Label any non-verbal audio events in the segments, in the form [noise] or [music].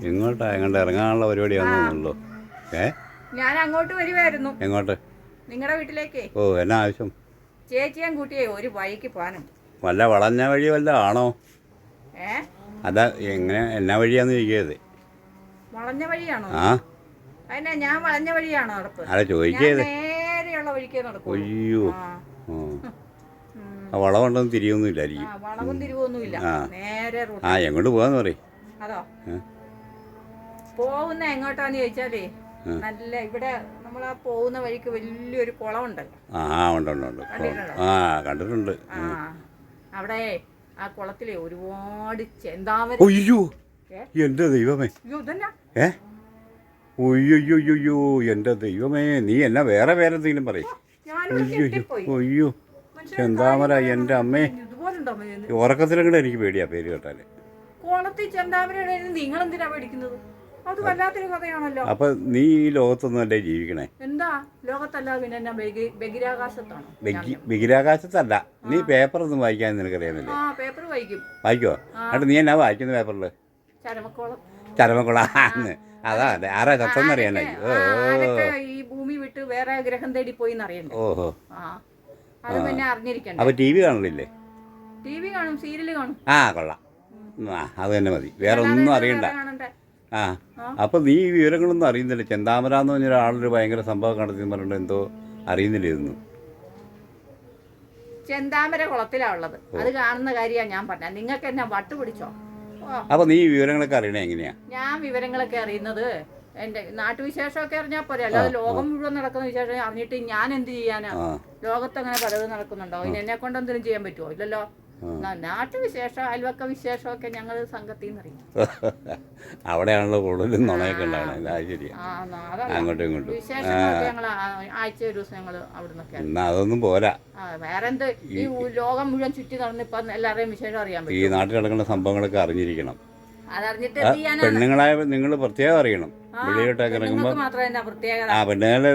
എങ്ങോട്ടാ എങ്ങോട്ട് ഇറങ്ങാനുള്ള പരിപാടി പരിപാടിയാണെന്നുള്ളൂ ഏ? ഞാൻ അങ്ങോട്ട് വരുമായിരുന്നു എങ്ങോട്ട്? നിങ്ങളുടെ വീട്ടിലേക്ക്. ഓ എന്നാ ആവശ്യം? ചേച്ചിയും കൂട്ടിയേ ഒരു വഴിക്ക് പോകാനുണ്ട്. വല്ല വളഞ്ഞ വഴി വല്ല ആണോ? ഏ? അതാ എങ്ങനെ എന്നാ വഴിയാന്ന് ചോദിക്കരുത്. വളഞ്ഞ വഴിയാണോ? ആ. അതിനാ ഞാൻ വളഞ്ഞ വഴിയാണോ നടപ്പ്? അല്ല ചോദിക്കരുത്. നേരെയുള്ള വഴിക്കേ നടക്കും. അയ്യോ. ആ. വളവുണ്ടെന്ന് ആ തിരിയൊന്നുമില്ലായിരിക്കും വളവും തിരിവൊന്നുമില്ല. ഇല്ല നേരെ ആ എങ്ങോട്ട് പോകാന്ന് പറയും. അതോ? പോകുന്ന എങ്ങോട്ടാന്ന് ചോദിച്ചാലേ നല്ല ഇവിടെ നമ്മൾ ആ പോകുന്ന വഴിക്ക് വലിയൊരു കുളമുണ്ടല്ലോ. ആ ഉണ്ട് ഉണ്ട് ഉണ്ട്. ആ കണ്ടിട്ടുണ്ട്. അവിടെ ആ കുളത്തിലെ ഒരുപാട് ഒയ്യോ ഏ? എന്റെ ദൈവമേ. ഏ? ഒയ്യോയ്യോയ്യോ എന്റെ ദൈവമേ നീ എന്നാ വേറെ പേരെന്തെങ്കിലും പറയും. ഞാനിവിടെ ഒയ്യോ. ചെന്താമര എന്റെ അമ്മേ? ഉറക്കത്തിലും കൂടെ എനിക്ക് പേടിയാ പേര് കേട്ടാൽ. കുളത്തിൽ ചെന്താമരയുടെ നിങ്ങൾ എന്തിനാ പേടിക്കുന്നത്? അത് വല്ലാത്തൊരു കഥയാണല്ലോ. അപ്പൊ നീ ഈ ലോകത്തൊന്നും അല്ലേ ജീവിക്കണേ? എന്താ? ലോകത്തല്ല പിന്നെ എന്നാ ബഹി- ബഹിരാകാശത്താണോ ബഹിരാകാശത്തല്ല നീ പേപ്പർ ഒന്നും വായിക്കാൻ നിനക്കറിയാമല്ലേ ആ പേപ്പർ വായിക്കും. വായിക്കോ എന്നിട്ട് നീ എന്നാ വായിക്കുന്ന പേപ്പറിൽ ചരമക്കോളം. ചരമക്കുളാന്ന് അതാ അല്ലേ ആരാ ചത്തെന്നറിയാനായി ഈ ഭൂമി വിട്ട് വേറെ ഗ്രഹം തേടി പോയി എന്നറിയണ്ടേ ഓഹോ. അത് പിന്നെ അറിഞ്ഞിരിക്കണ്ട? അപ്പൊ ടി വി കാണലില്ലേ? ടി വി കാണും സീരിയൽ കാണും. ആ കൊള്ളാം. ആ അത് തന്നെ മതി. വേറെ ഒന്നും അറിയണ്ട ആ. അപ്പൊ നീ ഈ വിവരങ്ങളൊന്നും അറിയുന്നില്ല. ചെന്താമര എന്ന് പറഞ്ഞ ഒരാളൊരു ഭയങ്കര സംഭവം കണ്ടെത്തി പറഞ്ഞിട്ട് എന്തോ അറിയുന്നില്ല ഇതൊന്നും. ചെന്താമര കുളത്തിലാ ഉള്ളത്. അത് കാണുന്ന കാര്യമാണ് ഞാൻ പറഞ്ഞത് നിങ്ങൾക്ക് എന്നെ വട്ട് പിടിച്ചോ? അപ്പൊ നീ ഈ വിവരങ്ങളൊക്കെ അറിയണേ എങ്ങനെയാ? ഞാൻ വിവരങ്ങളൊക്കെ അറിയുന്നത് എന്റെ നാട്ടുവിശേഷമൊക്കെ അറിഞ്ഞാൽ പോരെ. അല്ലാതെ ലോകം മുഴുവൻ നടക്കുന്ന വിശേഷം അറിഞ്ഞിട്ട് ഞാൻ എന്ത് ചെയ്യാനാ? ലോകത്ത് അങ്ങനെ പലതും നടക്കുന്നുണ്ടോ? ഇനി എന്നെ കൊണ്ട് എന്തെങ്കിലും ചെയ്യാൻ പറ്റുമോ ഇല്ലല്ലോ. നാട്ടുവിശേഷം അയൽവക്ക വിശേഷമൊക്കെ ഞങ്ങൾ സംഘത്തിൽ നിന്ന് അറിയും [laughs] അവിടെയാണല്ലോ കൂടുതലും നുണയൊക്കെ ഉണ്ടാവണം. അത് ശരിയാ. അങ്ങോട്ടും ഇങ്ങോട്ടും. വിശേഷങ്ങളൊക്കെ ഞങ്ങൾ ആഴ്ച ഒരു ദിവസം ഞങ്ങൾ എന്നാ അതൊന്നും പോരാ. വേറെ എന്ത് ഈ ലോകം മുഴുവൻ ചുറ്റി നടന്ന് ഇപ്പം എല്ലാവരെയും വിശേഷം അറിയാൻ ഈ നാട്ടിൽ നടക്കുന്ന സംഭവങ്ങളൊക്കെ അറിഞ്ഞിരിക്കണം. പെണ്ണുങ്ങളായ നിങ്ങൾ പ്രത്യേകം അറിയണം. വെളിയിലോട്ടൊക്കെ ഇറങ്ങുമ്പോൾ ആ പെണ്ണുങ്ങളെ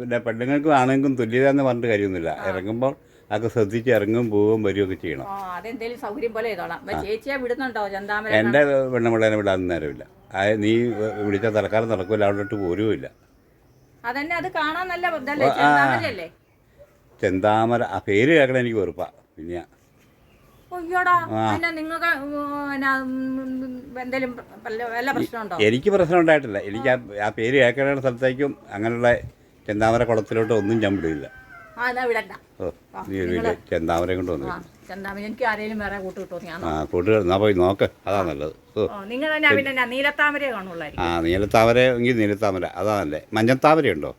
പിന്നെ പെണ്ണുങ്ങൾക്കും ആണെങ്കിലും തുല്യത എന്ന് പറഞ്ഞിട്ട് കാര്യമൊന്നുമില്ല. ഇറങ്ങുമ്പോൾ അതൊക്കെ ശ്രദ്ധിച്ച് ഇറങ്ങും പോവുകയും വരികയൊക്കെ ചെയ്യണം. ആ അതെന്തേലും സൗകര്യം പോലെ ചെയ്തോളാം അപ്പൊ ചേച്ചിയെ വിടുന്നുണ്ടോ ചന്താമര എന്റെ പെണ്ണുമ്പിള്ളേനെ വിടാൻ നേരമില്ല. ആ നീ വിളിച്ച തലക്കാലം നടക്കില്ല അവിടോട്ട് പോരുമില്ല അതന്നെ അത് കാണാൻ നല്ല ഇതല്ലേ ചെന്താമരയല്ലേ ചെന്താമര ആ പേര് കേൾക്കണം എനിക്ക് വെറുപ്പാ പിന്നെ അയ്യോടാ പിന്നെ നിങ്ങൾക്ക് എന്തെങ്കിലും വല്ല- വല്ല പ്രശ്നമുണ്ടോ? എനിക്ക് പ്രശ്നം ഉണ്ടായിട്ടില്ല. എനിക്ക് ആ ആ പേര് കേൾക്കേണ്ട സ്ഥലത്തേക്കും അങ്ങനെയുള്ള ചെന്താമര കുളത്തിലോട്ട് ഒന്നും ഞാൻ വിടില്ല. ആ എന്നാ വിടണ്ട നീ ഒരു കൊണ്ട് വന്നു. ആ ചെന്താമര. എനിക്ക് ആരെങ്കിലും വേറെ കൂട്ട് കിട്ടുമോ ഞാൻ? ആ കൂട്ടുകാർ എന്നാ പോയി നോക്ക്. അതാ നല്ലത്. ഓ ഓ. നിങ്ങൾ തന്നെ പിന്നെ എന്നാ നീലത്താമരയെ കാണുള്ളായിരിക്കും. ആ നീലത്താമര എങ്കിൽ നീലത്താമര. അതാ നല്ലേ മഞ്ഞത്താമര ഉണ്ടോ